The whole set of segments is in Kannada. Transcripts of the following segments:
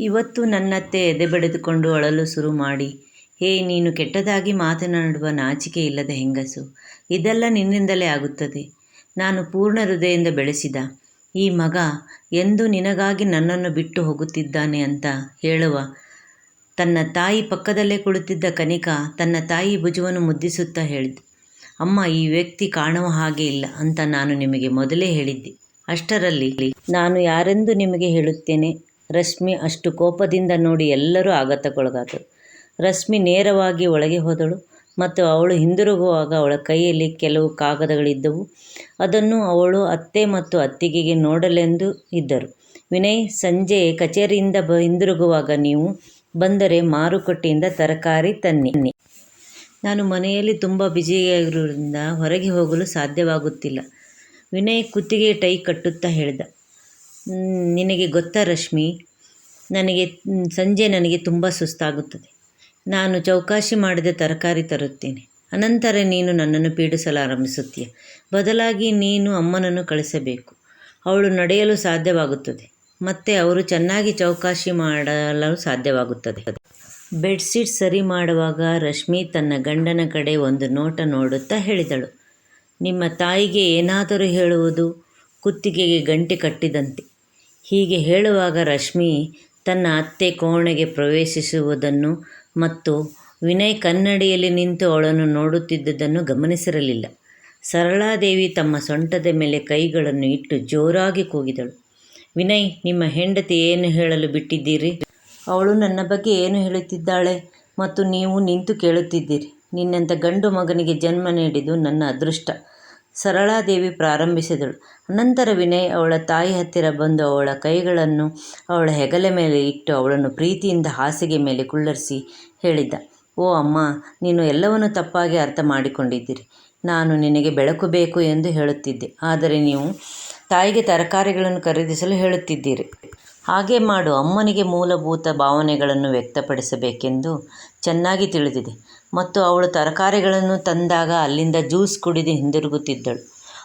ಇವತ್ತು ನನ್ನತ್ತೆ ಎದೆ ಬಡಿದುಕೊಂಡು ಅಳಲು ಶುರು ಮಾಡಿ. ಹೇ, ನೀನು ಕೆಟ್ಟದಾಗಿ ಮಾತನಾಡುವ ನಾಚಿಕೆ ಇಲ್ಲದ ಹೆಂಗಸು. ಇದೆಲ್ಲ ನಿನ್ನಿಂದಲೇ ಆಗುತ್ತದೆ. ನಾನು ಪೂರ್ಣ ಹೃದಯದಿಂದ ಬೆಳೆಸಿದ. ಈ ಮಗ ಎಂದು ನಿನಗಾಗಿ ನನ್ನನ್ನು ಬಿಟ್ಟು ಹೋಗುತ್ತಿದ್ದಾನೆ ಅಂತ ಹೇಳುವ. ತನ್ನ ತಾಯಿ ಪಕ್ಕದಲ್ಲೇ ಕುಳಿತಿದ್ದ ಕನಿಕಾ ತನ್ನ ತಾಯಿ ಭುಜವನ್ನು ಮುದ್ದಿಸುತ್ತಾ ಹೇಳಿದ. ಅಮ್ಮ, ಈ ವ್ಯಕ್ತಿ ಕಾಣುವ ಹಾಗೆ ಇಲ್ಲ ಅಂತ ನಾನು ನಿಮಗೆ ಮೊದಲೇ ಹೇಳಿದ್ದೆ. ಅಷ್ಟರಲ್ಲಿ ನಾನು ಯಾರೆಂದು ನಿಮಗೆ ಹೇಳುತ್ತೇನೆ? ರಶ್ಮಿ ಅಷ್ಟು ಕೋಪದಿಂದ ನೋಡಿ ಎಲ್ಲರೂ ಆಘಾತಕ್ಕೊಳಗಾದರು. ರಶ್ಮಿ ನೇರವಾಗಿ ಒಳಗೆ ಹೋದಳು ಮತ್ತು ಅವಳು ಹಿಂದಿರುಗುವಾಗ ಅವಳ ಕೈಯಲ್ಲಿ ಕೆಲವು ಕಾಗದಗಳಿದ್ದವು. ಅದನ್ನು ಅವಳು ಅತ್ತೆ ಮತ್ತು ಅತ್ತಿಗೆಗೆ ನೋಡಲೆಂದು ಇದ್ದರು. ವಿನಯ್, ಸಂಜೆ ಕಚೇರಿಯಿಂದ ಬ ಹಿಂದಿರುಗುವಾಗ ನೀವು ಬಂದರೆ ಮಾರುಕಟ್ಟೆಯಿಂದ ತರಕಾರಿ ತನ್ನಿ. ನಾನು ಮನೆಯಲ್ಲಿ ತುಂಬ ಬ್ಯುಸಿಯಾಗಿರುವುದರಿಂದ ಹೊರಗೆ ಹೋಗಲು ಸಾಧ್ಯವಾಗುತ್ತಿಲ್ಲ. ವಿನಯ್ ಕುತ್ತಿಗೆ ಟೈ ಕಟ್ಟುತ್ತಾ ಹೇಳಿದ. ನಿನಗೆ ಗೊತ್ತಾ ರಶ್ಮಿ? ನನಗೆ ಸಂಜೆ ನನಗೆ ತುಂಬ ಸುಸ್ತಾಗುತ್ತದೆ. ನಾನು ಚೌಕಾಶಿ ಮಾಡಿದ ತರಕಾರಿ ತರುತ್ತೇನೆ. ಅನಂತರ ನೀನು ನನ್ನನ್ನು ಪೀಡಿಸಲಾರಂಭಿಸುತ್ತೀಯ. ಬದಲಾಗಿ ನೀನು ಅಮ್ಮನನ್ನು ಕಳಿಸಬೇಕು. ಅವಳು ನಡೆಯಲು ಸಾಧ್ಯವಾಗುತ್ತದೆ. ಮತ್ತು ಅವರು ಚೆನ್ನಾಗಿ ಚೌಕಾಶಿ ಮಾಡಲು ಸಾಧ್ಯವಾಗುತ್ತದೆ. ಬೆಡ್ಶೀಟ್ ಸರಿ ಮಾಡುವಾಗ ರಶ್ಮಿ ತನ್ನ ಗಂಡನ ಕಡೆ ಒಂದು ನೋಟ ನೋಡುತ್ತಾ ಹೇಳಿದಳು. ನಿಮ್ಮ ತಾಯಿಗೆ ಏನಾದರೂ ಹೇಳುವುದು? ಕುತ್ತಿಗೆಗೆ ಗಂಟೆ ಕಟ್ಟಿದಂತೆ. ಹೀಗೆ ಹೇಳುವಾಗ ರಶ್ಮಿ ತನ್ನ ಅತ್ತೆ ಕೋಣೆಗೆ ಪ್ರವೇಶಿಸುವುದನ್ನು ಮತ್ತು ವಿನಯ್ ಕನ್ನಡಿಯಲ್ಲಿ ನಿಂತು ಅವಳನ್ನು ನೋಡುತ್ತಿದ್ದುದನ್ನು ಗಮನಿಸಿರಲಿಲ್ಲ. ಸರಳಾದೇವಿ ತಮ್ಮ ಸೊಂಟದ ಮೇಲೆ ಕೈಗಳನ್ನು ಇಟ್ಟು ಜೋರಾಗಿ ಕೂಗಿದಳು. ವಿನಯ್, ನಿಮ್ಮ ಹೆಂಡತಿ ಏನು ಹೇಳಲು ಬಿಟ್ಟಿದ್ದೀರಿ? ಅವಳು ನನ್ನ ಬಗ್ಗೆ ಏನು ಹೇಳುತ್ತಿದ್ದಾಳೆ ಮತ್ತು ನೀವು ನಿಂತು ಕೇಳುತ್ತಿದ್ದೀರಿ. ನಿನ್ನಂಥ ಗಂಡು ಮಗನಿಗೆ ಜನ್ಮ ನೀಡಿದ್ದು ನನ್ನ ಅದೃಷ್ಟ. ಸರಳಾದೇವಿ ಪ್ರಾರಂಭಿಸಿದಳು. ನಂತರ ವಿನಯ್ ಅವಳ ತಾಯಿ ಹತ್ತಿರ ಬಂದು ಅವಳ ಕೈಗಳನ್ನು ಅವಳ ಹೆಗಲ ಮೇಲೆ ಇಟ್ಟು ಅವಳನ್ನು ಪ್ರೀತಿಯಿಂದ ಹಾಸಿಗೆ ಮೇಲೆ ಕುಳ್ಳರಿಸಿ ಹೇಳಿದ್ದ, ಓ ಅಮ್ಮ, ನೀನು ಎಲ್ಲವನ್ನು ತಪ್ಪಾಗಿ ಅರ್ಥ ಮಾಡಿಕೊಂಡಿದ್ದೀರಿ. ನಾನು ನಿನಗೆ ಬೆಳಕು ಬೇಕು ಎಂದು ಹೇಳುತ್ತಿದ್ದೆ. ಆದರೆ ನೀವು ತಾಯಿಗೆ ತರಕಾರಿಗಳನ್ನು ಖರೀದಿಸಲು ಹೇಳುತ್ತಿದ್ದೀರಿ. ಹಾಗೆ ಮಾಡು, ಅಮ್ಮನಿಗೆ ಮೂಲಭೂತ ಭಾವನೆಗಳನ್ನು ವ್ಯಕ್ತಪಡಿಸಬೇಕೆಂದು ಚೆನ್ನಾಗಿ ತಿಳಿದಿದೆ. ಮತ್ತು ಅವಳು ತರಕಾರಿಗಳನ್ನು ತಂದಾಗ ಅಲ್ಲಿಂದ ಜ್ಯೂಸ್ ಕುಡಿದು ಹಿಂದಿರುಗುತ್ತಿದ್ದಳು.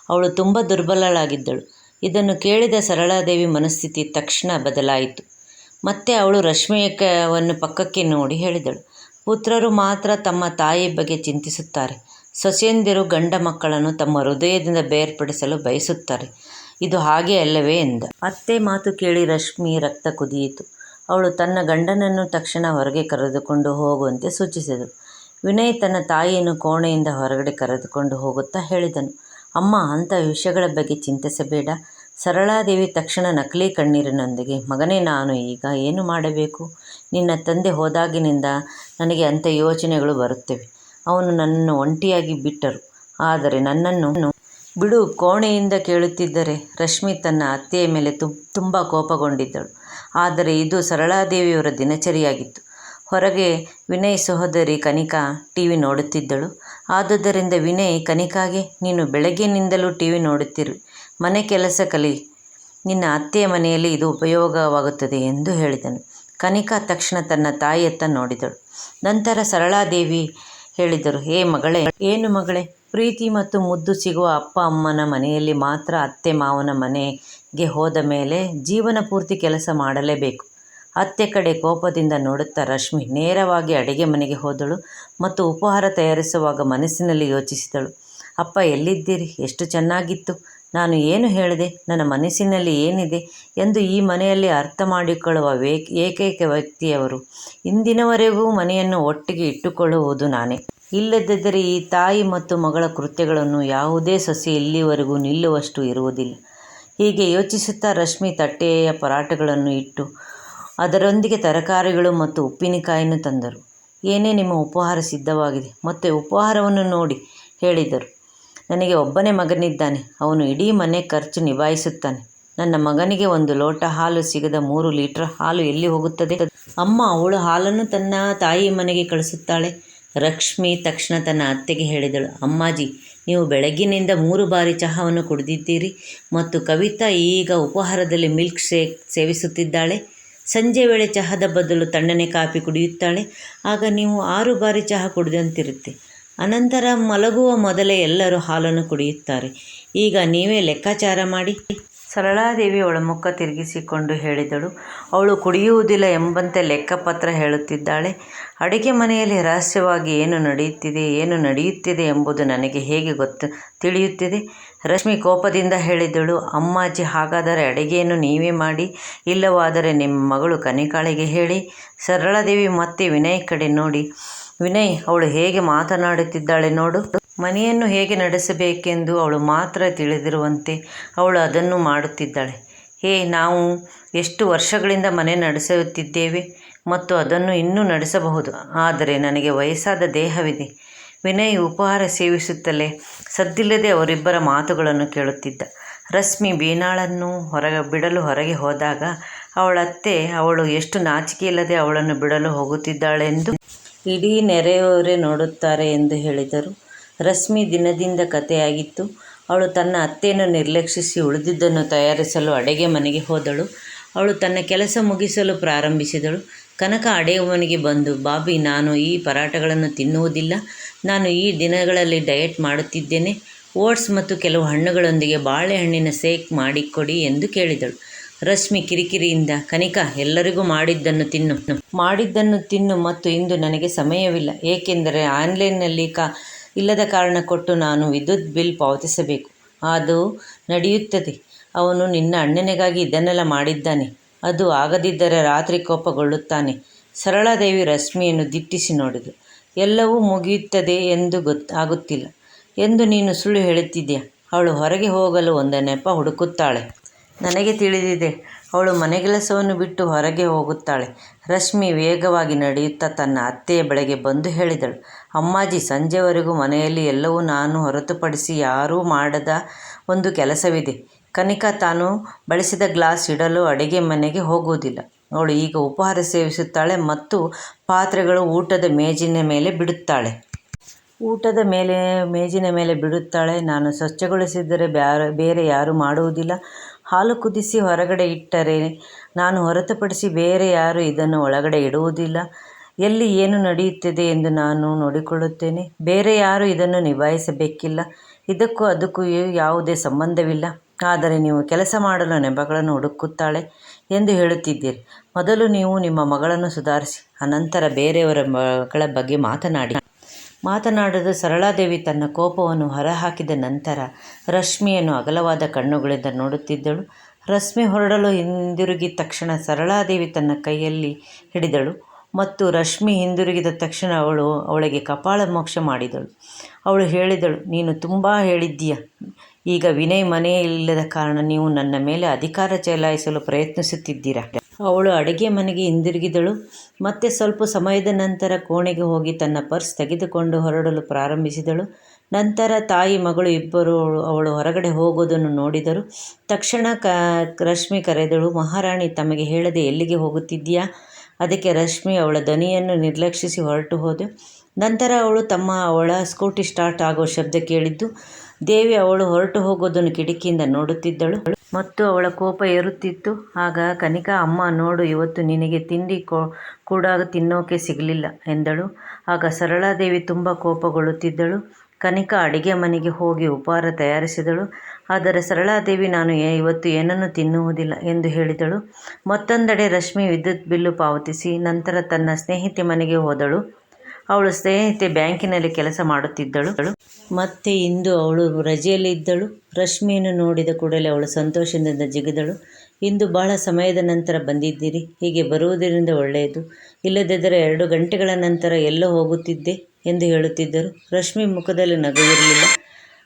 ಅವಳು ತುಂಬ ದುರ್ಬಲಳಾಗಿದ್ದಳು. ಇದನ್ನು ಕೇಳಿದ ಸರಳಾದೇವಿ ಮನಸ್ಥಿತಿ ತಕ್ಷಣ ಬದಲಾಯಿತು. ಮತ್ತೆ ಅವಳು ರಶ್ಮಿಯವನ್ನು ಪಕ್ಕಕ್ಕೆ ನೋಡಿ ಹೇಳಿದಳು, ಪುತ್ರರು ಮಾತ್ರ ತಮ್ಮ ತಾಯಿ ಬಗ್ಗೆ ಚಿಂತಿಸುತ್ತಾರೆ. ಸೊಸೆಯಂದಿರು ಗಂಡ ಮಕ್ಕಳನ್ನು ತಮ್ಮ ಹೃದಯದಿಂದ ಬೇರ್ಪಡಿಸಲು ಬಯಸುತ್ತಾರೆ. ಇದು ಹಾಗೆ ಅಲ್ಲವೇ ಎಂದ. ಅತ್ತೆ ಮಾತು ಕೇಳಿ ರಶ್ಮಿ ರಕ್ತ ಕುದಿಯಿತು. ಅವಳು ತನ್ನ ಗಂಡನನ್ನು ತಕ್ಷಣ ಹೊರಗೆ ಕರೆದುಕೊಂಡು ಹೋಗುವಂತೆ ಸೂಚಿಸಿದಳು. ವಿನಯ್ ತನ್ನ ತಾಯಿಯನ್ನು ಕೋಣೆಯಿಂದ ಹೊರಗಡೆ ಕರೆದುಕೊಂಡು ಹೋಗುತ್ತಾ ಹೇಳಿದನು. ಅಮ್ಮ ಅಂಥ ವಿಷಯಗಳ ಬಗ್ಗೆ ಚಿಂತಿಸಬೇಡ. ಸರಳಾದೇವಿ ತಕ್ಷಣ ನಕಲಿ ಕಣ್ಣೀರಿನೊಂದಿಗೆ, ಮಗನೇ ನಾನು ಈಗ ಏನು ಮಾಡಬೇಕು? ನಿನ್ನ ತಂದೆ ಹೋದಾಗಿನಿಂದ ನನಗೆ ಅಂಥ ಯೋಚನೆಗಳು ಬರುತ್ತವೆ. ಅವನು ನನ್ನನ್ನು ಒಂಟಿಯಾಗಿ ಬಿಟ್ಟರು. ಆದರೆ ನನ್ನನ್ನು ಬಿಡು, ಕೋಣೆಯಿಂದ ಕೇಳುತ್ತಿದ್ದರೆ ರಶ್ಮಿ ತನ್ನ ಅತ್ತೆಯ ಮೇಲೆ ತು, ತುಂಬ ಕೋಪಗೊಂಡಿದ್ದಳು. ಆದರೆ ಇದು ಸರಳಾದೇವಿಯವರ ದಿನಚರಿಯಾಗಿತ್ತು. ಹೊರಗೆ ವಿನಯ್ ಸಹೋದರಿ ಕನಿಕಾ ಟಿ ವಿ ನೋಡುತ್ತಿದ್ದಳು. ಆದುದರಿಂದ ವಿನಯ್, ಕನಿಕಾಗೆ, ನೀನು ಬೆಳಗ್ಗೆನಿಂದಲೂ ಟಿ ವಿ ನೋಡುತ್ತಿರು. ಮನೆ ಕೆಲಸ ಕಲಿ. ನಿನ್ನ ಅತ್ತೆಯ ಮನೆಯಲ್ಲಿ ಇದು ಉಪಯೋಗವಾಗುತ್ತದೆ ಎಂದು ಹೇಳಿದನು. ಕನಿಕಾ ತಕ್ಷಣ ತನ್ನ ತಾಯಿಯತ್ತ ನೋಡಿದಳು. ನಂತರ ಸರಳಾದೇವಿ ಹೇಳಿದರು, ಹೇ ಮಗಳೇ, ಏನು ಮಗಳೇ? ಪ್ರೀತಿ ಮತ್ತು ಮುದ್ದು ಸಿಗುವ ಅಪ್ಪ ಅಮ್ಮನ ಮನೆಯಲ್ಲಿ ಮಾತ್ರ ಅತ್ತೆ ಮಾವನ ಮನೆಗೆ ಹೋದ ಮೇಲೆ ಜೀವನ ಪೂರ್ತಿ ಕೆಲಸ ಮಾಡಲೇಬೇಕು. ಅತ್ತೆ ಕಡೆ ಕೋಪದಿಂದ ನೋಡುತ್ತಾ ರಶ್ಮಿ ನೇರವಾಗಿ ಅಡಿಗೆ ಮನೆಗೆ ಹೋದಳು ಮತ್ತು ಉಪಹಾರ ತಯಾರಿಸುವಾಗ ಮನಸ್ಸಿನಲ್ಲಿ ಯೋಚಿಸಿದಳು. ಅಪ್ಪ, ಎಲ್ಲಿದ್ದೀರಿ? ಎಷ್ಟು ಚೆನ್ನಾಗಿತ್ತು. ನಾನು ಏನು ಹೇಳಿದೆ? ನನ್ನ ಮನಸ್ಸಿನಲ್ಲಿ ಏನಿದೆ ಎಂದು ಈ ಮನೆಯಲ್ಲಿ ಅರ್ಥ ಮಾಡಿಕೊಳ್ಳುವ ಏಕೈಕ ವ್ಯಕ್ತಿಯವರು ಇಂದಿನವರೆಗೂ ಮನೆಯನ್ನು ಒಟ್ಟಿಗೆ ಇಟ್ಟುಕೊಳ್ಳುವುದು ನಾನೇ. ಇಲ್ಲದಿದ್ದರೆ ಈ ತಾಯಿ ಮತ್ತು ಮಗಳ ಕೃತ್ಯಗಳನ್ನು ಯಾವುದೇ ಸಸಿ ಇಲ್ಲಿವರೆಗೂ ನಿಲ್ಲುವಷ್ಟು ಇರುವುದಿಲ್ಲ. ಹೀಗೆ ಯೋಚಿಸುತ್ತಾ ರಶ್ಮಿ ತಟ್ಟೆಯ ಪರಾಟಗಳನ್ನು ಇಟ್ಟು ಅದರೊಂದಿಗೆ ತರಕಾರಿಗಳು ಮತ್ತು ಉಪ್ಪಿನಕಾಯಿಯನ್ನು ತಂದರು. ಏನೇ ನಿಮ್ಮ ಉಪಹಾರ ಸಿದ್ಧವಾಗಿದೆ, ಮತ್ತು ಉಪಹಾರವನ್ನು ನೋಡಿ ಹೇಳಿದರು. ನನಗೆ ಒಬ್ಬನೇ ಮಗನಿದ್ದಾನೆ, ಅವನು ಇಡೀ ಮನೆ ಖರ್ಚು ನಿಭಾಯಿಸುತ್ತಾನೆ. ನನ್ನ ಮಗನಿಗೆ ಒಂದು ಲೋಟ ಹಾಲು ಸಿಗದ ಮೂರು ಲೀಟರ್ ಹಾಲು ಎಲ್ಲಿ ಹೋಗುತ್ತದೆ? ಅಮ್ಮ, ಅವಳು ಹಾಲನ್ನು ತನ್ನ ತಾಯಿ ಮನೆಗೆ ಕಳಿಸುತ್ತಾಳೆ. ಲಕ್ಷ್ಮಿ ತಕ್ಷಣ ತನ್ನ ಅತ್ತೆಗೆ ಹೇಳಿದಳು, ಅಮ್ಮಾಜಿ, ನೀವು ಬೆಳಗ್ಗಿನಿಂದ ಮೂರು ಬಾರಿ ಚಹಾವನ್ನು ಕುಡಿದಿದ್ದೀರಿ ಮತ್ತು ಕವಿತಾ ಈಗ ಉಪಹಾರದಲ್ಲಿ ಮಿಲ್ಕ್ ಶೇಕ್ ಸೇವಿಸುತ್ತಿದ್ದಾಳೆ. ಸಂಜೆ ವೇಳೆ ಚಹಾದ ಬದಲು ತಣ್ಣನೆ ಕಾಫಿ ಕುಡಿಯುತ್ತಾಳೆ. ಆಗ ನೀವು ಆರು ಬಾರಿ ಚಹಾ ಕುಡಿದಂತಿರುತ್ತೆ. ಅನಂತರ ಮಲಗುವ ಮೊದಲೇ ಎಲ್ಲರೂ ಹಾಲನ್ನು ಕುಡಿಯುತ್ತಾರೆ. ಈಗ ನೀವೇ ಲೆಕ್ಕಾಚಾರ ಮಾಡಿ. ಸರಳಾದೇವಿ ಅವಳ ಮುಖ ತಿರುಗಿಸಿಕೊಂಡು ಹೇಳಿದಳು. ಅವಳು ಕುಡಿಯುವುದಿಲ್ಲ ಎಂಬಂತೆ ಲೆಕ್ಕಪತ್ರ ಹೇಳುತ್ತಿದ್ದಾಳೆ. ಅಡುಗೆ ಮನೆಯಲ್ಲಿ ರಹಸ್ಯವಾಗಿ ಏನು ನಡೆಯುತ್ತಿದೆ ಏನು ನಡೆಯುತ್ತಿದೆ ಎಂಬುದು ನನಗೆ ಹೇಗೆ ಗೊತ್ತು, ತಿಳಿಯುತ್ತಿದೆ. ರಶ್ಮಿ ಕೋಪದಿಂದ ಹೇಳಿದಳು, ಅಮ್ಮಾಜಿ, ಹಾಗಾದರೆ ಅಡಿಗೆಯನ್ನು ನೀವೇ ಮಾಡಿ, ಇಲ್ಲವಾದರೆ ನಿಮ್ಮ ಮಗಳು ಕನಿಕಾಳಿಗೆ ಹೇಳಿ ಸರಳಾದೇವಿ ಮತ್ತೆ ವಿನಯ್ ಕಡೆ ನೋಡಿ, ವಿನಯ್, ಅವಳು ಹೇಗೆ ಮಾತನಾಡುತ್ತಿದ್ದಾಳೆ ನೋಡು. ಮನೆಯನ್ನು ಹೇಗೆ ನಡೆಸಬೇಕೆಂದು ಅವಳು ಮಾತ್ರ ತಿಳಿದಿರುವಂತೆ ಅವಳು ಅದನ್ನು ಮಾಡುತ್ತಿದ್ದಾಳೆ. ಹೇ, ನಾವು ಎಷ್ಟು ವರ್ಷಗಳಿಂದ ಮನೆ ನಡೆಸುತ್ತಿದ್ದೇವೆ ಮತ್ತು ಅದನ್ನು ಇನ್ನೂ ನಡೆಸಬಹುದು. ಆದರೆ ನನಗೆ ವಯಸ್ಸಾದ ದೇಹವಿದೆ. ವಿನಯ್ ಉಪಹಾರ ಸೇವಿಸುತ್ತಲೇ ಸದ್ದಿಲ್ಲದೆ ಅವರಿಬ್ಬರ ಮಾತುಗಳನ್ನು ಕೇಳುತ್ತಿದ್ದ. ರಶ್ಮಿ ಬೀನಾಳನ್ನು ಹೊರಗೆ ಬಿಡಲು ಹೊರಗೆ ಹೋದಾಗ ಅವಳತ್ತೆ ಅವಳು ಎಷ್ಟು ನಾಚಿಕೆ ಇಲ್ಲದೆ ಅವಳನ್ನು ಬಿಡಲು ಹೋಗುತ್ತಿದ್ದಾಳೆಂದು ಇಡೀ ನೆರೆಯವರೇ ನೋಡುತ್ತಾರೆ ಎಂದು ಹೇಳಿದರು. ರಶ್ಮಿ ದಿನದಿಂದ ಕಥೆಯಾಗಿತ್ತು. ಅವಳು ತನ್ನ ಅತ್ತೆಯನ್ನು ನಿರ್ಲಕ್ಷಿಸಿ ಉಳಿದಿದ್ದನ್ನು ತಯಾರಿಸಲು ಅಡುಗೆ ಮನೆಗೆ ಹೋದಳು. ಅವಳು ತನ್ನ ಕೆಲಸ ಮುಗಿಸಲು ಪ್ರಾರಂಭಿಸಿದಳು. ಕನಕ ಅಡುಗೆ ಮನೆಗೆ ಬಂದು, ಬಾಬಿ, ನಾನು ಈ ಪರಾಟಗಳನ್ನು ತಿನ್ನುವುದಿಲ್ಲ. ನಾನು ಈ ದಿನಗಳಲ್ಲಿ ಡಯಟ್ ಮಾಡುತ್ತಿದ್ದೇನೆ. ಓಟ್ಸ್ ಮತ್ತು ಕೆಲವು ಹಣ್ಣುಗಳೊಂದಿಗೆ ಬಾಳೆಹಣ್ಣಿನ ಸೇಕ್ ಮಾಡಿಕೊಡಿ ಎಂದು ಕೇಳಿದಳು. ರಶ್ಮಿ ಕಿರಿಕಿರಿಯಿಂದ, ಕನಿಕಾ, ಎಲ್ಲರಿಗೂ ಮಾಡಿದ್ದನ್ನು ತಿನ್ನು. ಮಾಡಿದ್ದನ್ನು ತಿನ್ನು ಮತ್ತು ಇಂದು ನನಗೆ ಸಮಯವಿಲ್ಲ. ಏಕೆಂದರೆ ಆನ್ಲೈನ್ನಲ್ಲಿ ಕಾ ಇಲ್ಲದ ಕಾರಣ ಕೊಟ್ಟು ನಾನು ವಿದ್ಯುತ್ ಬಿಲ್ ಪಾವತಿಸಬೇಕು. ಅದು ನಡೆಯುತ್ತದೆ. ಅವನು ನಿನ್ನ ಅಣ್ಣನಿಗಾಗಿ ಇದನ್ನೆಲ್ಲ ಮಾಡಿದ್ದಾನೆ. ಅದು ಆಗದಿದ್ದರೆ ರಾತ್ರಿ ಕೋಪಗೊಳ್ಳುತ್ತಾನೆ. ಸರಳಾದೇವಿ ರಶ್ಮಿಯನ್ನು ದಿಟ್ಟಿಸಿ ನೋಡಿದಳು. ಎಲ್ಲವೂ ಮುಗಿಯುತ್ತದೆ ಎಂದು ಗೊತ್ತಾಗುತ್ತಿಲ್ಲ ಎಂದು ನೀನು ಸುಳ್ಳು ಹೇಳುತ್ತಿದ್ದೀಯ ಅವಳು ಹೊರಗೆ ಹೋಗಲು ಒಂದು ನೆಪ ಹುಡುಕುತ್ತಾಳೆ. ನನಗೆ ತಿಳಿದಿದೆ. ಅವಳು ಮನೆಗೆಲಸವನ್ನು ಬಿಟ್ಟು ಹೊರಗೆ ಹೋಗುತ್ತಾಳೆ. ರಶ್ಮಿ ವೇಗವಾಗಿ ನಡೆಯುತ್ತಾ ತನ್ನ ಅತ್ತೆಯ ಬಳಿಗೆ ಬಂದು ಹೇಳಿದಳು. ಅಮ್ಮಾಜಿ, ಸಂಜೆವರೆಗೂ ಮನೆಯಲ್ಲಿ ಎಲ್ಲವೂ ನಾನು ಹೊರತುಪಡಿಸಿ ಯಾರೂ ಮಾಡದ ಒಂದು ಕೆಲಸವಿದೆ. ಕನಿಕಾ ತಾನು ಬಳಸಿದ ಗ್ಲಾಸ್ ಇಡಲು ಅಡಿಗೆ ಮನೆಗೆ ಹೋಗುವುದಿಲ್ಲ. ಅವಳು ಈಗ ಉಪಹಾರ ಸೇವಿಸುತ್ತಾಳೆ ಮತ್ತು ಪಾತ್ರೆಗಳು ಊಟದ ಮೇಜಿನ ಮೇಲೆ ಬಿಡುತ್ತಾಳೆ. ಊಟದ ಮೇಲೆ, ಮೇಜಿನ ಮೇಲೆ ಬಿಡುತ್ತಾಳೆ. ನಾನು ಸ್ವಚ್ಛಗೊಳಿಸಿದರೆ ಬೇರೆ ಯಾರೂ ಮಾಡುವುದಿಲ್ಲ. ಹಾಲು ಕುದಿಸಿ ಹೊರಗಡೆ ಇಟ್ಟರೆ ನಾನು ಹೊರತುಪಡಿಸಿ ಬೇರೆ ಯಾರೂ ಇದನ್ನು ಒಳಗಡೆ ಇಡುವುದಿಲ್ಲ. ಎಲ್ಲಿ ಏನು ನಡೆಯುತ್ತಿದೆ ಎಂದು ನಾನು ನೋಡಿಕೊಳ್ಳುತ್ತೇನೆ. ಬೇರೆ ಯಾರೂ ಇದನ್ನು ನಿಭಾಯಿಸಬೇಕಿಲ್ಲ. ಇದಕ್ಕೂ ಅದಕ್ಕೂ ಯಾವುದೇ ಸಂಬಂಧವಿಲ್ಲ. ಆದರೆ ನೀವು ಕೆಲಸ ಮಾಡಲು ನೆಪಗಳನ್ನು ಹುಡುಕುತ್ತಾಳೆ ಎಂದು ಹೇಳುತ್ತಿದ್ದೀರಿ. ಮೊದಲು ನೀವು ನಿಮ್ಮ ಮಗಳನ್ನು ಸುಧಾರಿಸಿ, ಅನಂತರ ಬೇರೆಯವರ ಮಗಳ ಬಗ್ಗೆ ಮಾತನಾಡಿ. ಮಾತನಾಡಲು ಸರಳಾದೇವಿ ತನ್ನ ಕೋಪವನ್ನು ಹೊರಹಾಕಿದ ನಂತರ ರಶ್ಮಿಯನ್ನು ಅಗಲವಾದ ಕಣ್ಣುಗಳಿಂದ ನೋಡುತ್ತಿದ್ದಳು. ರಶ್ಮಿ ಹೊರಡಲು ಹಿಂದಿರುಗಿದ ತಕ್ಷಣ ಸರಳಾದೇವಿ ತನ್ನ ಕೈಯಲ್ಲಿ ಹಿಡಿದಳು. ಮತ್ತು ರಶ್ಮಿ ಹಿಂದಿರುಗಿದ ತಕ್ಷಣ ಅವಳು ಅವಳಿಗೆ ಕಪಾಳ ಮೋಕ್ಷ ಮಾಡಿದಳು. ಅವಳು ಹೇಳಿದಳು, ನೀನು ತುಂಬ ಹೇಳಿದ್ದೀಯ. ಈಗ ವಿನಯ್ ಮನೆಯಲ್ಲಿಲ್ಲದ ಕಾರಣ ನೀವು ನನ್ನ ಮೇಲೆ ಅಧಿಕಾರ ಚಲಾಯಿಸಲು ಪ್ರಯತ್ನಿಸುತ್ತಿದ್ದೀರಾ? ಅವಳು ಅಡುಗೆ ಮನೆಗೆ ಹಿಂದಿರುಗಿದಳು. ಮತ್ತೆ ಸ್ವಲ್ಪ ಸಮಯದ ನಂತರ ಕೋಣೆಗೆ ಹೋಗಿ ತನ್ನ ಪರ್ಸ್ ತೆಗೆದುಕೊಂಡು ಹೊರಡಲು ಪ್ರಾರಂಭಿಸಿದಳು. ನಂತರ ತಾಯಿ, ಮಗಳು ಇಬ್ಬರು ಅವಳು ಹೊರಗಡೆ ಹೋಗೋದನ್ನು ನೋಡಿದರು. ತಕ್ಷಣ ಕ, ರಶ್ಮಿ ಕರೆದಳು, ಮಹಾರಾಣಿ, ತಮಗೆ ಹೇಳದೆ ಎಲ್ಲಿಗೆ ಹೋಗುತ್ತಿದ್ದೀಯಾ? ಅದಕ್ಕೆ ರಶ್ಮಿ ಅವಳ ದನಿಯನ್ನು ನಿರ್ಲಕ್ಷಿಸಿ ಹೊರಟು ಹೋದೆ. ನಂತರ ಅವಳು ತಮ್ಮ ಅವಳ ಸ್ಕೂಟಿ ಸ್ಟಾರ್ಟ್ ಆಗೋ ಶಬ್ದ ಕೇಳಿದ್ದು. ದೇವಿ ಅವಳು ಹೊರಟು ಹೋಗೋದನ್ನು ಕಿಟಕಿಯಿಂದ ನೋಡುತ್ತಿದ್ದಳು. ಮತ್ತು ಅವಳ ಕೋಪ ಏರುತ್ತಿತ್ತು. ಆಗ, ಕನಿಕಾ, ಅಮ್ಮ, ನೋಡು, ಇವತ್ತು ನಿನಗೆ ತಿಂಡಿ ಕೂಡ ತಿನ್ನೋಕೆ ಸಿಗಲಿಲ್ಲ ಎಂದಳು. ಆಗ ಸರಳಾದೇವಿ ತುಂಬ ಕೋಪಗೊಳ್ಳುತ್ತಿದ್ದಳು. ಕನಿಕಾ ಅಡಿಗೆ ಮನೆಗೆ ಹೋಗಿ ಉಪಹಾರ ತಯಾರಿಸಿದಳು. ಆದರೆ ಸರಳಾದೇವಿ, ನಾನು ಇವತ್ತು ಏನನ್ನೂ ತಿನ್ನುವುದಿಲ್ಲ ಎಂದು ಹೇಳಿದಳು. ಮತ್ತೊಂದೆಡೆ ರಶ್ಮಿ ವಿದ್ಯುತ್ ಬಿಲ್ಲು ಪಾವತಿಸಿ ನಂತರ ತನ್ನ ಸ್ನೇಹಿತೆ ಮನೆಗೆ ಹೋದಳು. ಅವಳು ಸ್ನೇಹಿತೆ ಬ್ಯಾಂಕಿನಲ್ಲಿ ಕೆಲಸ ಮಾಡುತ್ತಿದ್ದಳು. ಮತ್ತೆ ಇಂದು ಅವಳು ರಜೆಯಲ್ಲಿದ್ದಳು ರಶ್ಮಿಯನ್ನು ನೋಡಿದ ಕೂಡಲೇ ಅವಳು ಸಂತೋಷದಿಂದ ಜಿಗಿದಳು. ಇಂದು ಬಹಳ ಸಮಯದ ನಂತರ ಬಂದಿದ್ದೀರಿ. ಹೀಗೆ ಬರುವುದರಿಂದ ಒಳ್ಳೆಯದು. ಇಲ್ಲದಿದ್ದರೆ ಎರಡು ಗಂಟೆಗಳ ನಂತರ ಎಲ್ಲೋ ಹೋಗುತ್ತಿದ್ದೆ. ಎಂದು ಹೇಳುತ್ತಿದ್ದರು. ರಶ್ಮಿ ಮುಖದಲ್ಲಿ ನಗುವಿರಲಿಲ್ಲ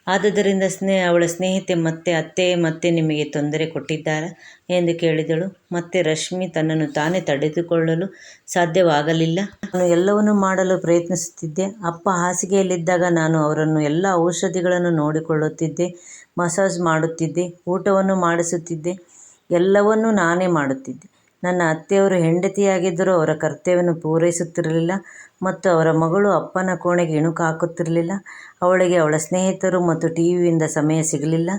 ಆದುದರಿಂದ ಸ್ನೇಹ, ಅವಳ ಸ್ನೇಹಿತೆ ಮತ್ತೆ ಅತ್ತೆ ಮತ್ತೆ ನಿಮಗೆ ತೊಂದರೆ ಕೊಟ್ಟಿದ್ದಾರಾ ಎಂದು ಕೇಳಿದಳು. ಮತ್ತೆ ರಶ್ಮಿ ತನ್ನನ್ನು ತಾನೇ ತಡೆದುಕೊಳ್ಳಲು ಸಾಧ್ಯವಾಗಲಿಲ್ಲ. ನಾನು ಎಲ್ಲವನ್ನೂ ಮಾಡಲು ಪ್ರಯತ್ನಿಸುತ್ತಿದ್ದೆ. ಅಪ್ಪ ಹಾಸಿಗೆಯಲ್ಲಿದ್ದಾಗ ನಾನು ಅವರನ್ನು ಎಲ್ಲ ಔಷಧಿಗಳನ್ನು ನೋಡಿಕೊಳ್ಳುತ್ತಿದ್ದೆ, ಮಸಾಜ್ ಮಾಡುತ್ತಿದ್ದೆ, ಊಟವನ್ನು ಮಾಡಿಸುತ್ತಿದ್ದೆ, ಎಲ್ಲವನ್ನೂ ನಾನೇ ಮಾಡುತ್ತಿದ್ದೆ. ನನ್ನ ಅತ್ತೆಯವರು ಹೆಂಡತಿಯಾಗಿದ್ದರೂ ಅವರ ಕರ್ತವ್ಯವನ್ನು ಪೂರೈಸುತ್ತಿರಲಿಲ್ಲ ಮತ್ತು ಅವರ ಮಗಳು ಅಪ್ಪನ ಕೋಣೆಗೆ ಇಣುಕು ಹಾಕುತ್ತಿರಲಿಲ್ಲ ಅವಳಿಗೆ ಅವಳ ಸ್ನೇಹಿತರು ಮತ್ತು ಟಿ ವಿಯಿಂದ ಸಮಯ ಸಿಗಲಿಲ್ಲ.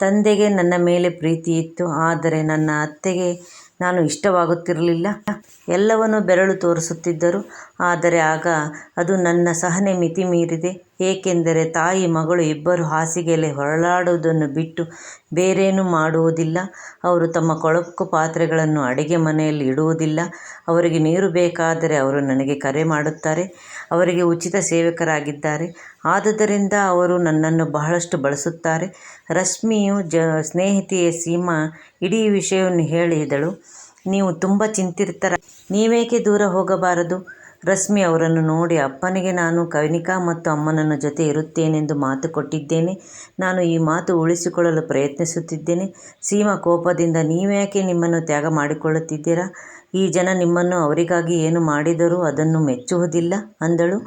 ತಂದೆಗೆ ನನ್ನ ಮೇಲೆ ಪ್ರೀತಿ ಇತ್ತು, ಆದರೆ ನನ್ನ ಅತ್ತೆಗೆ ನಾನು ಇಷ್ಟವಾಗುತ್ತಿರಲಿಲ್ಲ. ಎಲ್ಲವನ್ನೂ ಬೆರಳು ತೋರಿಸುತ್ತಿದ್ದರು, ಆದರೆ ಆಗ ಅದು ನನ್ನ ಸಹನೆ ಮಿತಿ ಮೀರಿದೆ ಏಕೆಂದರೆ ತಾಯಿ ಮಗಳು ಇಬ್ಬರು ಹಾಸಿಗೆಯಲ್ಲಿ ಹೊರಳಾಡುವುದನ್ನು ಬಿಟ್ಟು ಬೇರೇನೂ ಮಾಡುವುದಿಲ್ಲ. ಅವರು ತಮ್ಮ ಕೊಳಕು ಪಾತ್ರೆಗಳನ್ನು ಅಡಿಗೆ ಮನೆಯಲ್ಲಿ ಇಡುವುದಿಲ್ಲ. ಅವರಿಗೆ ನೀರು ಬೇಕಾದರೆ ಅವರು ನನಗೆ ಕರೆ ಮಾಡುತ್ತಾರೆ. ಅವರಿಗೆ ಉಚಿತ ಸೇವಕರಾಗಿದ್ದಾರೆ. ಆದುದರಿಂದ ಅವರು ನನ್ನನ್ನು ಬಹಳಷ್ಟು ಬಳಸುತ್ತಾರೆ. ರಶ್ಮಿಯು ಜ, ಸ್ನೇಹಿತೆಯ ಸೀಮಾ ಇಡೀ ವಿಷಯವನ್ನು ಹೇಳಿದಳು. ನೀವು ತುಂಬ ಚಿಂತಿರ್ತಾರ ನೀವೇಕೆ ದೂರ ಹೋಗಬಾರದು? ರಶ್ಮಿ ಅವರನ್ನು ನೋಡಿ ಅಪ್ಪನಿಗೆ ನಾನು ಕನಿಕಾ ಮತ್ತು ಅಮ್ಮನನ್ನು ಜೊತೆ ಇರುತ್ತೇನೆಂದು ಮಾತು ಕೊಟ್ಟಿದ್ದೇನೆ. ನಾನು ಈ ಮಾತು ಉಳಿಸಿಕೊಳ್ಳಲು ಪ್ರಯತ್ನಿಸುತ್ತಿದ್ದೇನೆ. ಸೀಮಾ ಕೋಪದಿಂದ ನೀವ್ಯಾಕೆ ನಿಮ್ಮನ್ನು ತ್ಯಾಗ ಮಾಡಿಕೊಳ್ಳುತ್ತಿದ್ದೀರಾ? ಈ ಜನ ನಿಮ್ಮನ್ನು ಅವರಿಗಾಗಿ ಏನು ಮಾಡಿದರೂ ಅದನ್ನು ಮೆಚ್ಚುವುದಿಲ್ಲ ಅಂದಳು.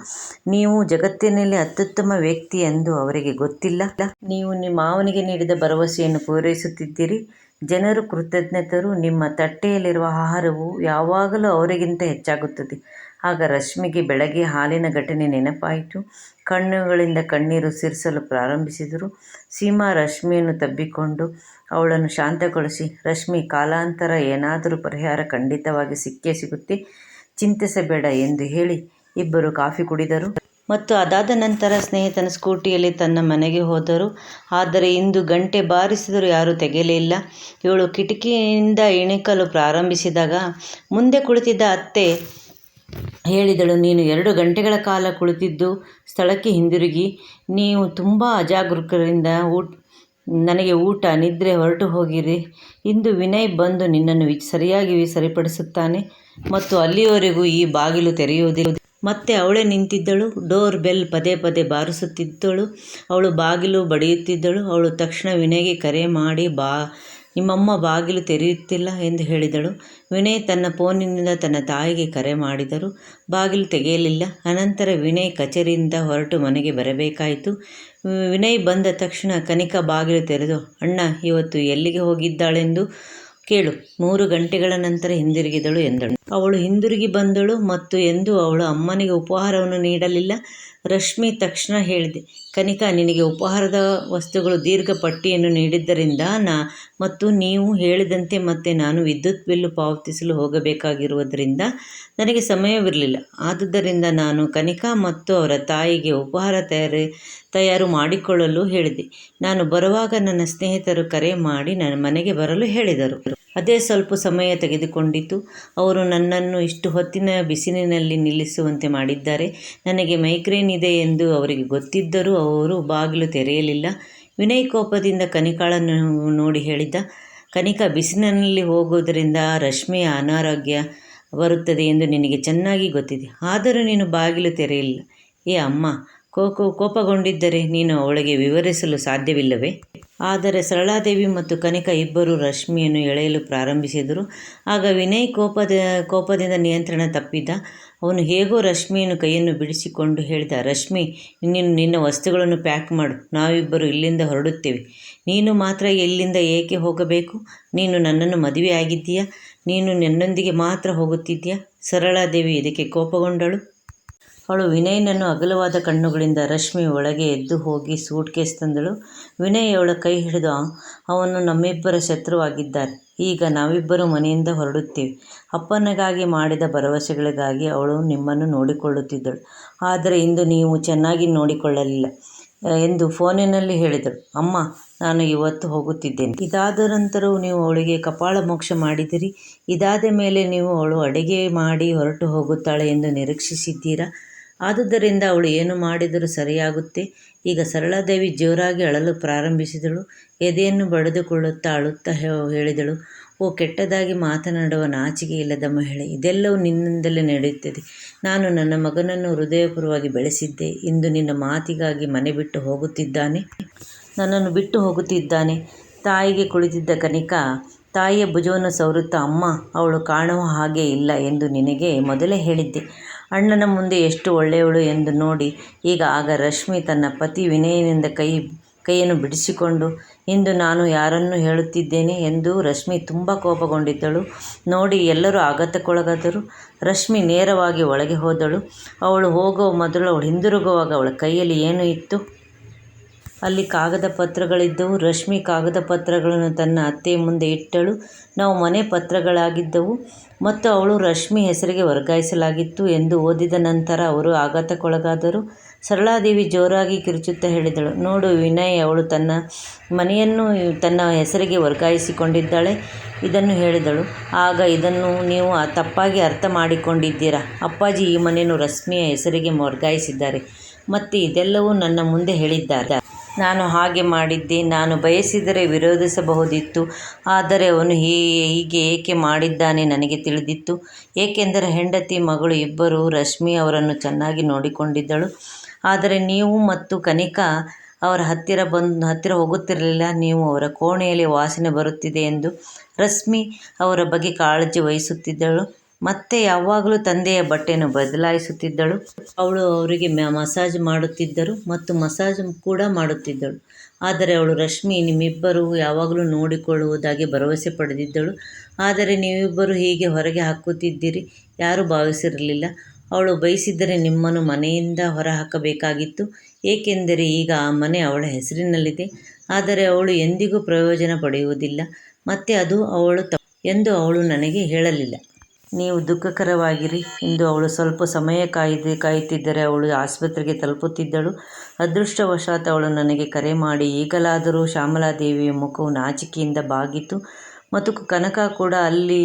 ನೀವು ಜಗತ್ತಿನಲ್ಲಿ ಅತ್ಯುತ್ತಮ ವ್ಯಕ್ತಿ ಎಂದು ಅವರಿಗೆ ಗೊತ್ತಿಲ್ಲ. ನೀವು ನಿಮ್ಮ ಮಾವನಿಗೆ ನೀಡಿದ ಭರವಸೆಯನ್ನು ಪೂರೈಸುತ್ತಿದ್ದೀರಿ. ಜನರು ಕೃತಜ್ಞತರು. ನಿಮ್ಮ ತಟ್ಟೆಯಲ್ಲಿರುವ ಆಹಾರವು ಯಾವಾಗಲೂ ಅವರಿಗಿಂತ ಹೆಚ್ಚಾಗುತ್ತದೆ. ಆಗ ರಶ್ಮಿಗೆ ಬೆಳಗ್ಗೆ ಹಾಲಿನ ಘಟನೆ ನೆನಪಾಯಿತು. ಕಣ್ಣುಗಳಿಂದ ಕಣ್ಣೀರು ಸಿರಿಸಲು ಪ್ರಾರಂಭಿಸಿದರು. ಸೀಮಾ ರಶ್ಮಿಯನ್ನು ತಬ್ಬಿಕೊಂಡು ಅವಳನ್ನು ಶಾಂತಗೊಳಿಸಿ, ರಶ್ಮಿ, ಕಾಲಾಂತರ ಏನಾದರೂ ಪರಿಹಾರ ಖಂಡಿತವಾಗಿ ಸಿಕ್ಕೇ ಸಿಗುತ್ತೆ. ಚಿಂತಿಸಬೇಡ ಎಂದು ಹೇಳಿ ಇಬ್ಬರು ಕಾಫಿ ಕುಡಿದರು. ಮತ್ತು ಅದಾದ ನಂತರ ಸ್ನೇಹಿತನ ಸ್ಕೂಟಿಯಲ್ಲಿ ತನ್ನ ಮನೆಗೆ ಹೋದರು. ಆದರೆ ಇಂದು ಗಂಟೆ ಬಾರಿಸಿದರೂ ಯಾರೂ ತೆಗೆಯಲಿಲ್ಲ. ಇವಳು ಕಿಟಕಿಯಿಂದ ಇಣಿಕಲು ಪ್ರಾರಂಭಿಸಿದಾಗ ಮುಂದೆ ಕುಳಿತಿದ್ದ ಅತ್ತೆ ಹೇಳಿದಳು, ನೀನು ಎರಡು ಗಂಟೆಗಳ ಕಾಲ ಕುಳಿತಿದ್ದು ಸ್ಥಳಕ್ಕೆ ಹಿಂದಿರುಗಿ. ನೀವು ತುಂಬ ಅಜಾಗರೂಕರಿಂದ ಊಟ, ನನಗೆ ಊಟ, ನಿದ್ರೆ ಹೊರಟು ಹೋಗಿರಿ. ಇಂದು ವಿನಯ್ ಬಂದು ನಿನ್ನನ್ನು ಸರಿಯಾಗಿ ಸರಿಪಡಿಸುತ್ತಾನೆ ಮತ್ತು ಅಲ್ಲಿಯವರೆಗೂ ಈ ಬಾಗಿಲು ತೆರೆಯುವುದಿಲ್ಲ. ಮತ್ತೆ ಅವಳೇ ನಿಂತಿದ್ದಳು. ಡೋರ್ ಬೆಲ್ ಪದೇ ಪದೇ ಬಾರಿಸುತ್ತಿದ್ದಳು. ಅವಳು ಬಾಗಿಲು ಬಡಿಯುತ್ತಿದ್ದಳು. ಅವಳು ತಕ್ಷಣ ವಿನಯ್ಗೆ ಕರೆ ಮಾಡಿ, ಬಾ ನಿಮ್ಮಮ್ಮ ಬಾಗಿಲು ತೆರೆಯುತ್ತಿಲ್ಲ ಎಂದು ಹೇಳಿದಳು. ವಿನಯ್ ತನ್ನ ಫೋನಿನಿಂದ ತನ್ನ ತಾಯಿಗೆ ಕರೆ ಮಾಡಿದರು. ಬಾಗಿಲು ತೆಗೆಯಲಿಲ್ಲ. ಅನಂತರ ವಿನಯ್ ಕಚೇರಿಯಿಂದ ಹೊರಟು ಮನೆಗೆ ಬರಬೇಕಾಯಿತು. ವಿನಯ್ ಬಂದ ತಕ್ಷಣ ಕನಿಕಾ ಬಾಗಿಲು ತೆರೆದು, ಅಣ್ಣ, ಇವತ್ತು ಎಲ್ಲಿಗೆ ಹೋಗಿದ್ದಾಳೆಂದು ಕೇಳು. ಮೂರು ಗಂಟೆಗಳ ನಂತರ ಹಿಂದಿರುಗಿದಳು ಎಂದಳು. ಅವಳು ಹಿಂದಿರುಗಿ ಬಂದಳು ಮತ್ತು ಎಂದು ಅವಳು ಅಮ್ಮನಿಗೆ ಉಪಹಾರವನ್ನು ನೀಡಲಿಲ್ಲ. ರಶ್ಮಿ ತಕ್ಷಣ ಹೇಳಿದೆ, ಕನಿಕಾ, ನಿನಗೆ ಉಪಹಾರದ ವಸ್ತುಗಳು ದೀರ್ಘ ಪಟ್ಟಿಯನ್ನು ನೀಡಿದ್ದರಿಂದ ನಾ ಮತ್ತು ನೀವು ಹೇಳಿದಂತೆ ಮತ್ತೆ ನಾನು ವಿದ್ಯುತ್ ಬಿಲ್ಲು ಪಾವತಿಸಲು ಹೋಗಬೇಕಾಗಿರುವುದರಿಂದ ನನಗೆ ಸಮಯವಿರಲಿಲ್ಲ. ಆದುದರಿಂದ ನಾನು ಕನಿಕಾ ಮತ್ತು ಅವರ ತಾಯಿಗೆ ಉಪಹಾರ ತಯಾರಿ, ತಯಾರು ಮಾಡಿಕೊಳ್ಳಲು ಹೇಳಿದೆ. ನಾನು ಬರುವಾಗ ನನ್ನ ಸ್ನೇಹಿತರು ಕರೆ ಮಾಡಿ ನನ್ನ ಮನೆಗೆ ಬರಲು ಹೇಳಿದರು. ಅದೇ ಸ್ವಲ್ಪ ಸಮಯ ತೆಗೆದುಕೊಂಡಿತು. ಅವರು ನನ್ನನ್ನು ಇಷ್ಟು ಹೊತ್ತಿನ ಬಿಸಿಲಿನಲ್ಲಿ ನಿಲ್ಲಿಸುವಂತೆ ಮಾಡಿದ್ದಾರೆ. ನನಗೆ ಮೈಗ್ರೇನ್ ಇದೆ ಎಂದು ಅವರಿಗೆ ಗೊತ್ತಿದ್ದರೂ ಅವರು ಬಾಗಿಲು ತೆರೆಯಲಿಲ್ಲ. ವಿನಯ್ ಕೋಪದಿಂದ ಕನಿಕಾಳನ್ನು ನೋಡಿ ಹೇಳಿದ್ದ ಕನಿಕಾ, ಬಿಸಿಲಿನಲ್ಲಿ ಹೋಗೋದರಿಂದ ರಶ್ಮಿಯ ಅನಾರೋಗ್ಯ ಬರುತ್ತದೆ ಎಂದು ನಿನಗೆ ಚೆನ್ನಾಗಿ ಗೊತ್ತಿದೆ. ಆದರೂ ನೀನು ಬಾಗಿಲು ತೆರೆಯಲಿಲ್ಲ. ಏ, ಅಮ್ಮ ಕೋಕೋ ಕೋಪಗೊಂಡಿದ್ದರೆ ನೀನು ಅವಳಿಗೆ ವಿವರಿಸಲು ಸಾಧ್ಯವಿಲ್ಲವೇ? ಆದರೆ ಸರಳಾದೇವಿ ಮತ್ತು ಕನಿಕಾ ಇಬ್ಬರು ರಶ್ಮಿಯನ್ನು ಎಳೆಯಲು ಪ್ರಾರಂಭಿಸಿದರು. ಆಗ ವಿನಯ್ ಕೋಪದ, ಕೋಪದಿಂದ ನಿಯಂತ್ರಣ ತಪ್ಪಿದ್ದ ಅವನು ಹೇಗೋ ರಶ್ಮಿಯನ್ನು ಕೈಯನ್ನು ಬಿಡಿಸಿಕೊಂಡು ಹೇಳಿದ, ರಶ್ಮಿ, ನೀನು ನಿನ್ನ ವಸ್ತುಗಳನ್ನು ಪ್ಯಾಕ್ ಮಾಡು. ನಾವಿಬ್ಬರು ಇಲ್ಲಿಂದ ಹೊರಡುತ್ತೇವೆ. ನೀನು ಮಾತ್ರ ಎಲ್ಲಿಂದ ಏಕೆ ಹೋಗಬೇಕು? ನೀನು ನನ್ನನ್ನು ಮದುವೆ ಆಗಿದ್ದೀಯಾ ನೀನು ನನ್ನೊಂದಿಗೆ ಮಾತ್ರ ಹೋಗುತ್ತಿದ್ದೀಯಾ? ಸರಳಾದೇವಿ ಇದಕ್ಕೆ ಕೋಪಗೊಂಡಳು. ಅವಳು ವಿನಯ್ನನ್ನು ಅಗಲವಾದ ಕಣ್ಣುಗಳಿಂದ ರಶ್ಮಿ ಒಳಗೆ ಎದ್ದು ಹೋಗಿ ಸೂಟ್ಕೇಸ್ ತಂದಳು. ವಿನಯ್ ಅವಳ ಕೈ ಹಿಡಿದು, ಅವನು ನಮ್ಮಿಬ್ಬರ ಶತ್ರುವಾಗಿದ್ದಾರೆ. ಈಗ ನಾವಿಬ್ಬರು ಮನೆಯಿಂದ ಹೊರಡುತ್ತೇವೆ. ಅಪ್ಪನಿಗಾಗಿ ಮಾಡಿದ ಭರವಸೆಗಳಿಗಾಗಿ ಅವಳು ನಿಮ್ಮನ್ನು ನೋಡಿಕೊಳ್ಳುತ್ತಿದ್ದಳು. ಆದರೆ ಇಂದು ನೀವು ಚೆನ್ನಾಗಿ ನೋಡಿಕೊಳ್ಳಲಿಲ್ಲ, ಎಂದು ಫೋನಿನಲ್ಲಿ ಹೇಳಿದಳು. ಅಮ್ಮ, ನಾನು ಇವತ್ತು ಹೋಗುತ್ತಿದ್ದೇನೆ. ಇದಾದ ನಂತರವೂ ನೀವು ಅವಳಿಗೆ ಕಪಾಳ ಮೋಕ್ಷ ಮಾಡಿದಿರಿ. ಇದಾದ ಮೇಲೆ ನೀವು ಅವಳು ಅಡುಗೆ ಮಾಡಿ ಹೊರಟು ಹೋಗುತ್ತಾಳೆ ಎಂದು ನಿರೀಕ್ಷಿಸಿದ್ದೀರಾ? ಆದುದರಿಂದ ಅವಳು ಏನು ಮಾಡಿದರೂ ಸರಿಯಾಗುತ್ತೆ. ಈಗ ಸರಳಾದೇವಿ ಜೋರಾಗಿ ಅಳಲು ಪ್ರಾರಂಭಿಸಿದಳು. ಎದೆಯನ್ನು ಬಡಿದುಕೊಳ್ಳುತ್ತಾ ಅಳುತ್ತಾ ಹೇಳಿದಳು, ಓ, ಕೆಟ್ಟದಾಗಿ ಮಾತನಾಡುವ ನಾಚಿಕೆ ಇಲ್ಲದ ಮಹಿಳೆ, ಇದೆಲ್ಲವೂ ನಿನ್ನಿಂದಲೇ ನಡೆಯುತ್ತದೆ. ನಾನು ನನ್ನ ಮಗನನ್ನು ಹೃದಯಪೂರ್ವವಾಗಿ ಬೆಳೆಸಿದ್ದೆ. ಇಂದು ನಿನ್ನ ಮಾತಿಗಾಗಿ ಮನೆ ಬಿಟ್ಟು ಹೋಗುತ್ತಿದ್ದಾನೆ. ನನ್ನನ್ನು ಬಿಟ್ಟು ಹೋಗುತ್ತಿದ್ದಾನೆ. ತಾಯಿಗೆ ಕುಳಿತಿದ್ದ ಕನಿಕಾ, ತಾಯಿಯ ಭುಜವನ್ನು ಸವರುತ್ತಾ, ಅಮ್ಮ, ಅವಳು ಕಾಣುವ ಹಾಗೆ ಇಲ್ಲ ಎಂದು ನಿನಗೆ ಮೊದಲೇ ಹೇಳಿದ್ದೆ. ಅಣ್ಣನ ಮುಂದೆ ಎಷ್ಟು ಒಳ್ಳೆಯವಳು ಎಂದು ನೋಡಿ, ಈಗ ಆಗ ರಶ್ಮಿ ತನ್ನ ಪತಿ ವಿನಯನಿಂದ ಕೈ, ಕೈಯನ್ನು ಬಿಡಿಸಿಕೊಂಡು, ಇಂದು ನಾನು ಯಾರನ್ನು ಹೇಳುತ್ತಿದ್ದೇನೆ ಎಂದು ರಶ್ಮಿ ತುಂಬ ಕೋಪಗೊಂಡಿದ್ದಳು. ನೋಡಿ, ಎಲ್ಲರೂ ಆಘಾತಕ್ಕೊಳಗಾದರು. ರಶ್ಮಿ ನೇರವಾಗಿ ಒಳಗೆ ಹೋದಳು. ಅವಳು ಹೋಗುವ ಮೊದಲು ಅವಳು ಹಿಂದಿರುಗುವಾಗ ಅವಳ ಕೈಯಲ್ಲಿ ಏನು ಇತ್ತು? ಅಲ್ಲಿ ಕಾಗದ ಪತ್ರಗಳಿದ್ದವು. ರಶ್ಮಿ ಕಾಗದ ಪತ್ರಗಳನ್ನು ತನ್ನ ಅತ್ತೆಯ ಮುಂದೆ ಇಟ್ಟಳು. ನಾವು ಮನೆ ಪತ್ರಗಳಾಗಿದ್ದವು. ಮತ್ತು ಅವಳು ರಶ್ಮಿ ಹೆಸರಿಗೆ ವರ್ಗಾಯಿಸಲಾಗಿತ್ತು ಎಂದು ಓದಿದ ನಂತರ ಅವರು ಆಘಾತಕ್ಕೊಳಗಾದರು. ಸರಳಾದೇವಿ ಜೋರಾಗಿ ಕಿರುಚುತ್ತಾ ಹೇಳಿದಳು, ನೋಡು ವಿನಯ್, ಅವಳು ತನ್ನ ಮನೆಯನ್ನು ತನ್ನ ಹೆಸರಿಗೆ ವರ್ಗಾಯಿಸಿಕೊಂಡಿದ್ದಾಳೆ. ಇದನ್ನು ಹೇಳಿದಳು. ಆಗ ಇದನ್ನು ನೀವು ತಪ್ಪಾಗಿ ಅರ್ಥ ಮಾಡಿಕೊಂಡಿದ್ದೀರಾ. ಅಪ್ಪಾಜಿ ಈ ಮನೆಯನ್ನು ರಶ್ಮಿಯ ಹೆಸರಿಗೆ ವರ್ಗಾಯಿಸಿದ್ದಾರೆ. ಮತ್ತು ಇದೆಲ್ಲವೂ ನನ್ನ ಮುಂದೆ ಹೇಳಿದ್ದಾರೆ. ನಾನು ಹಾಗೆ ಮಾಡಿದ್ದೆ. ನಾನು ಬಯಸಿದರೆ ವಿರೋಧಿಸಬಹುದಿತ್ತು. ಆದರೆ ಅವನು ಹೀಗೆ ಏಕೆ ಮಾಡಿದ್ದಾನೆ ನನಗೆ ತಿಳಿದಿತ್ತು. ಏಕೆಂದರೆ ಹೆಂಡತಿ, ಮಗಳು ಇಬ್ಬರೂ ರಶ್ಮಿ ಅವರನ್ನು ಚೆನ್ನಾಗಿ ನೋಡಿಕೊಂಡಿದ್ದಳು. ಆದರೆ ನೀವು ಮತ್ತು ಕನಿಕಾ ಅವರ ಹತ್ತಿರ ಬಂದು ಹತ್ತಿರ ಹೋಗುತ್ತಿರಲಿಲ್ಲ. ನೀವು ಅವರ ಕೋಣೆಯಲ್ಲಿ ವಾಸನೆ ಬರುತ್ತಿದೆ ಎಂದು ರಶ್ಮಿ ಅವರ ಬಗ್ಗೆ ಕಾಳಜಿ ವಹಿಸುತ್ತಿದ್ದಳು. ಮತ್ತೆ ಯಾವಾಗಲೂ ತಂದೆಯ ಬಟ್ಟೆಯನ್ನು ಬದಲಾಯಿಸುತ್ತಿದ್ದಳು. ಅವಳು ಅವರಿಗೆ ಮಸಾಜ್ ಮಾಡುತ್ತಿದ್ದರು ಮತ್ತು ಮಸಾಜ್ ಕೂಡ ಮಾಡುತ್ತಿದ್ದಳು. ಆದರೆ ಅವಳು ರಶ್ಮಿ, ನಿಮ್ಮಿಬ್ಬರು ಯಾವಾಗಲೂ ನೋಡಿಕೊಳ್ಳುವುದಾಗಿ ಭರವಸೆ ಪಡೆದಿದ್ದಳು. ಆದರೆ ನೀವಿಬ್ಬರು ಹೀಗೆ ಹೊರಗೆ ಹಾಕುತ್ತಿದ್ದೀರಿ ಯಾರೂ ಭಾವಿಸಿರಲಿಲ್ಲ. ಅವಳು ಬಯಸಿದ್ದರೆ ನಿಮ್ಮನ್ನು ಮನೆಯಿಂದ ಹೊರಹಾಕಬೇಕಾಗಿತ್ತು. ಏಕೆಂದರೆ ಈಗ ಆ ಮನೆ ಅವಳ ಹೆಸರಿನಲ್ಲಿದೆ. ಆದರೆ ಅವಳು ಎಂದಿಗೂ ಪ್ರಯೋಜನ ಪಡೆಯುವುದಿಲ್ಲ. ಮತ್ತೆ ಅದು ಅವಳು ಎಂದು ಅವಳು ನನಗೆ ಹೇಳಲಿಲ್ಲ. ನೀವು ದುಃಖಕರವಾಗಿರಿ ಎಂದು ಅವಳು ಸ್ವಲ್ಪ ಸಮಯ ಕಾಯುತ್ತಿದ್ದರೆ ಅವಳು ಆಸ್ಪತ್ರೆಗೆ ತಲುಪುತ್ತಿದ್ದಳು. ಅದೃಷ್ಟವಶಾತ್ ಅವಳು ನನಗೆ ಕರೆ ಮಾಡಿ, ಈಗಲಾದರೂ ಶ್ಯಾಮಲಾದೇವಿಯ ಮುಖವು ನಾಚಿಕೆಯಿಂದ ಬಾಗಿತು ಮತ್ತು ಕನಕ ಕೂಡ ಅಲ್ಲಿ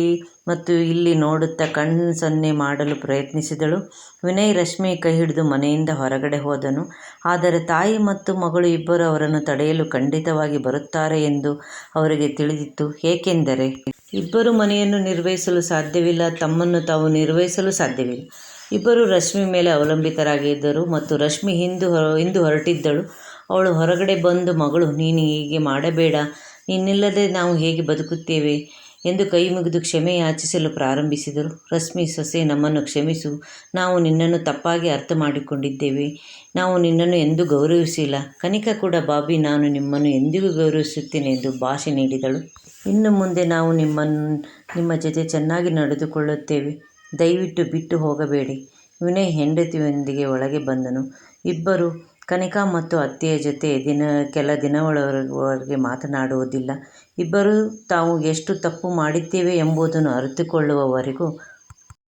ಮತ್ತು ಇಲ್ಲಿ ನೋಡುತ್ತಾ ಕಣ್ಣು ಸನ್ನೆ ಮಾಡಲು ಪ್ರಯತ್ನಿಸಿದಳು. ವಿನಯ್ ರಶ್ಮಿ ಕೈ ಹಿಡಿದು ಮನೆಯಿಂದ ಹೊರಗಡೆ ಹೋದನು. ಆದರೆ ತಾಯಿ ಮತ್ತು ಮಗಳು ಇಬ್ಬರು ಅವರನ್ನು ತಡೆಯಲು ಖಂಡಿತವಾಗಿ ಬರುತ್ತಾರೆ ಎಂದು ಅವರಿಗೆ ತಿಳಿದಿತ್ತು. ಏಕೆಂದರೆ ಇಬ್ಬರು ಮನೆಯನ್ನು ನಿರ್ವಹಿಸಲು ಸಾಧ್ಯವಿಲ್ಲ. ತಮ್ಮನ್ನು ತಾವು ನಿರ್ವಹಿಸಲು ಸಾಧ್ಯವಿಲ್ಲ. ಇಬ್ಬರು ರಶ್ಮಿ ಮೇಲೆ ಅವಲಂಬಿತರಾಗಿದ್ದರು ಮತ್ತು ರಶ್ಮಿ ಇಂದು ಹೊರಟಿದ್ದಳು. ಅವಳು ಹೊರಗಡೆ ಬಂದು, ಮಗಳು, ನೀನು ಹೀಗೆ ಮಾಡಬೇಡ. ನೀನಿಲ್ಲದೆ ನಾವು ಹೇಗೆ ಬದುಕುತ್ತೇವೆ ಎಂದು ಕೈಮುಗಿದು ಕ್ಷಮೆ ಯಾಚಿಸಲು ಪ್ರಾರಂಭಿಸಿದರು. ರಶ್ಮಿ, ಸೊಸೆ, ನಮ್ಮನ್ನು ಕ್ಷಮಿಸು. ನಾವು ನಿನ್ನನ್ನು ತಪ್ಪಾಗಿ ಅರ್ಥ ಮಾಡಿಕೊಂಡಿದ್ದೇವೆ. ನಾವು ನಿನ್ನನ್ನು ಎಂದೂ ಗೌರವಿಸಿಲ್ಲ. ಕನಿಕ ಕೂಡ ಬಾಬಿ, ನಾನು ನಿಮ್ಮನ್ನು ಎಂದಿಗೂ ಗೌರವಿಸುತ್ತೇನೆ ಎಂದು ಭಾಷೆ ನೀಡಿದಳು. ಇನ್ನು ಮುಂದೆ ನಾವು ನಿಮ್ಮನ್ನು ನಿಮ್ಮ ಜೊತೆ ಚೆನ್ನಾಗಿ ನಡೆದುಕೊಳ್ಳುತ್ತೇವೆ. ದಯವಿಟ್ಟು ಬಿಟ್ಟು ಹೋಗಬೇಡಿ. ವಿನಯ್ ಹೆಂಡತಿಯೊಂದಿಗೆ ಒಳಗೆ ಬಂದನು. ಇಬ್ಬರೂ ಕನಿಕಾ ಮತ್ತು ಅತ್ತೆಯ ಜೊತೆ ದಿನ, ಕೆಲ ದಿನಗಳವರೆಗೆ ಮಾತನಾಡುವುದಿಲ್ಲ. ಇಬ್ಬರೂ ತಾವು ಎಷ್ಟು ತಪ್ಪು ಮಾಡಿದ್ದೇವೆ ಎಂಬುದನ್ನು ಅರಿತುಕೊಳ್ಳುವವರೆಗೂ